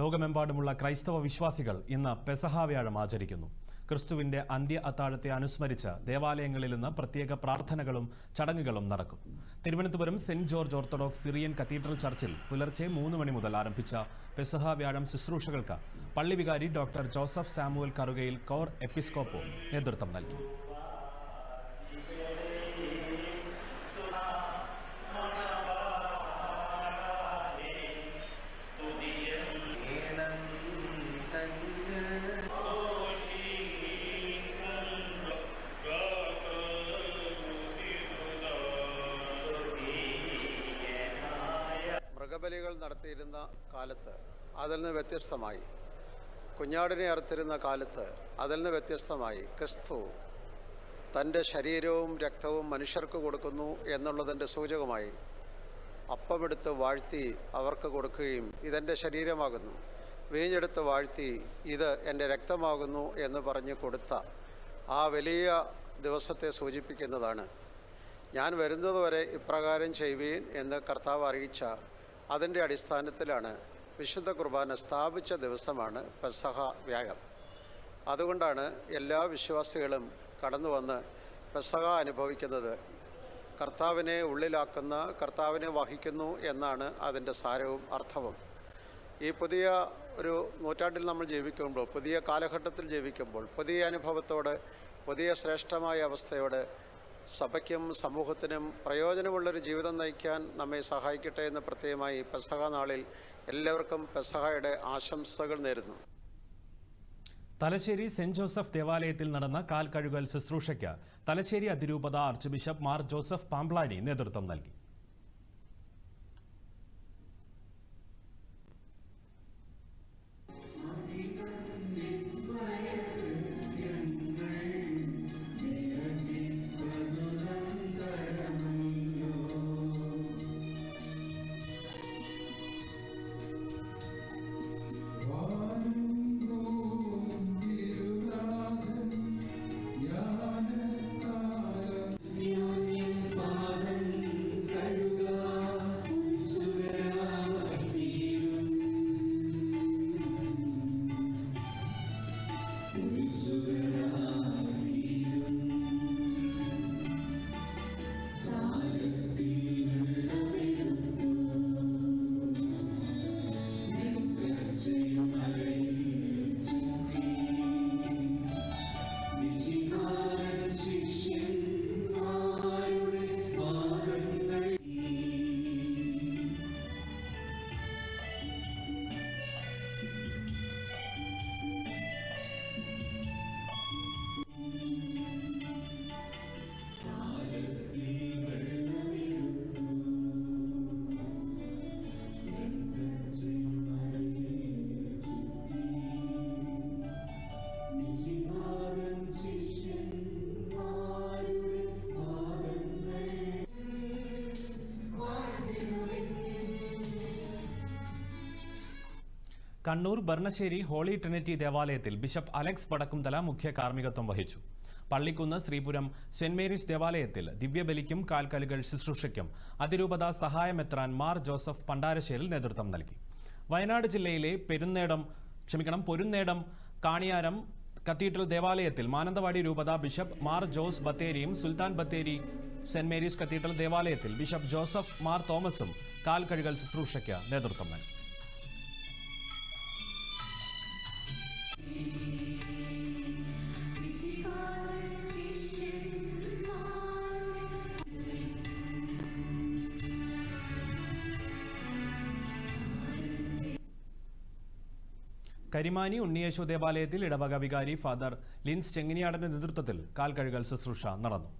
ലോകമെമ്പാടുമുള്ള ക്രൈസ്തവ വിശ്വാസികൾ ഇന്ന് പെസഹാവ്യാഴം ആചരിക്കുന്നു. ക്രിസ്തുവിന്റെ അന്ത്യ അത്താഴത്തെ അനുസ്മരിച്ച് ദേവാലയങ്ങളിൽ നിന്ന് പ്രത്യേക പ്രാർത്ഥനകളും ചടങ്ങുകളും നടക്കും. Thiruvananthapuram saint George orthodox Syrian cathedral ചർച്ചിൽ പുലർച്ചെ മൂന്ന് മണി മുതൽ ആരംഭിച്ച പെസഹ വ്യാഴം ശുശ്രൂഷകൾക്ക് പള്ളി വികാരി doctor Joseph Samuel Karukayil core എപ്പിസ്കോപ്പോ നേതൃത്വം നൽകി. മൃഗബലികൾ നടത്തിയിരുന്ന കാലത്ത് അതിൽ നിന്ന് വ്യത്യസ്തമായി. കുഞ്ഞാടിനെ അറുത്തിരുന്ന കാലത്ത് അതിൽ നിന്ന് വ്യത്യസ്തമായി ക്രിസ്തു തന്റെ ശരീരവും രക്തവും മനുഷ്യർക്ക് കൊടുക്കുന്നു എന്നുള്ളതിന്റെ സൂചകമായി അപ്പമെടുത്ത് വാഴ്ത്തി അവർക്ക് കൊടുക്കുകയും ഇതെന്റെ ശരീരമാകുന്നു. വീഞ്ഞെടുത്ത് വാഴ്ത്തി ഇത് എന്റെ രക്തമാകുന്നു എന്ന് പറഞ്ഞ് കൊടുത്ത ആ വലിയ ദിവസത്തെ സൂചിപ്പിക്കുന്നതാണ്. ഞാൻ വരുന്നതുവരെ ഇപ്രകാരം ചെയ്യുവീൻ എന്ന് കർത്താവ് അറിയിച്ച അതിന്റെ അടിസ്ഥാനത്തിലാണ് വിശുദ്ധ കുർബാന സ്ഥാപിച്ച ദിവസമാണ് പെസഹ വ്യാഴം. അതുകൊണ്ടാണ് എല്ലാ വിശ്വാസികളും കടന്നു വന്ന് പെസഹ അനുഭവിക്കുന്നത്. കർത്താവിനെ ഉള്ളിലാക്കുന്ന കർത്താവിനെ വഹിക്കുന്നു എന്നാണ് അതിന്റെ സാരവും അർത്ഥവും. ഈ പുതിയ ഒരു നൂറ്റാണ്ടിൽ നമ്മൾ ജീവിക്കുമ്പോൾ പുതിയ കാലഘട്ടത്തിൽ ജീവിക്കുമ്പോൾ പുതിയ അനുഭവത്തോട് പുതിയ ശ്രേഷ്ഠമായ അവസ്ഥയോട് സഭയ്ക്കും സമൂഹത്തിനും പ്രയോജനമുള്ളൊരു ജീവിതം നയിക്കാൻ നമ്മെ സഹായിക്കട്ടെ എന്ന് പ്രത്യേകമായി പെസഹ നാളിൽ എല്ലാവർക്കും പെസഹയുടെ ആശംസകൾ നേരുന്നു. തലശ്ശേരി സെന്റ് ജോസഫ് ദേവാലയത്തിൽ നടന്ന കാൽ കഴുകൽ ശുശ്രൂഷയ്ക്ക് തലശ്ശേരി അതിരൂപത archbishop Mar Joseph Pamplany നേതൃത്വം നൽകി. കണ്ണൂർ ബർണശ്ശേരി ഹോളി ട്രിനിറ്റി ദേവാലയത്തിൽ ബിഷപ്പ് അലക്സ് പടക്കുംതല മുഖ്യ കാർമ്മികത്വം വഹിച്ചു. പള്ളിക്കുന്ന് ശ്രീപുരം സെന്റ് മേരീസ് ദേവാലയത്തിൽ ദിവ്യബലിക്കും കാൽക്കലുകൾ ശുശ്രൂഷയ്ക്കും അതിരൂപത സഹായമെത്രാൻ മാർ ജോസഫ് പണ്ടാരശ്ശേരിൽ നേതൃത്വം നൽകി. വയനാട് ജില്ലയിലെ പെരുന്നേടം ക്ഷമിക്കണം പൊരുന്നേടം കാണിയാരം കത്തീഡ്രൽ ദേവാലയത്തിൽ മാനന്തവാടി രൂപത bishop Mar Jose ബത്തേരിയും Sultan Bathery saint Mary's cathedral ദേവാലയത്തിൽ ബിഷപ്പ് ജോസഫ് മാർ തോമസും കാൽക്കഴുകൽ ശുശ്രൂഷയ്ക്ക് നേതൃത്വം നൽകി. കരിമാനി ഉണ്ണിയേശു ദേവാലയത്തിൽ ഇടവക വികാരി ഫാദർ ലിൻസ് ചെങ്ങിനിയാടന്റെ നേതൃത്വത്തിൽ കാൽ കഴുകൽ ശുശ്രൂഷ നടന്നു.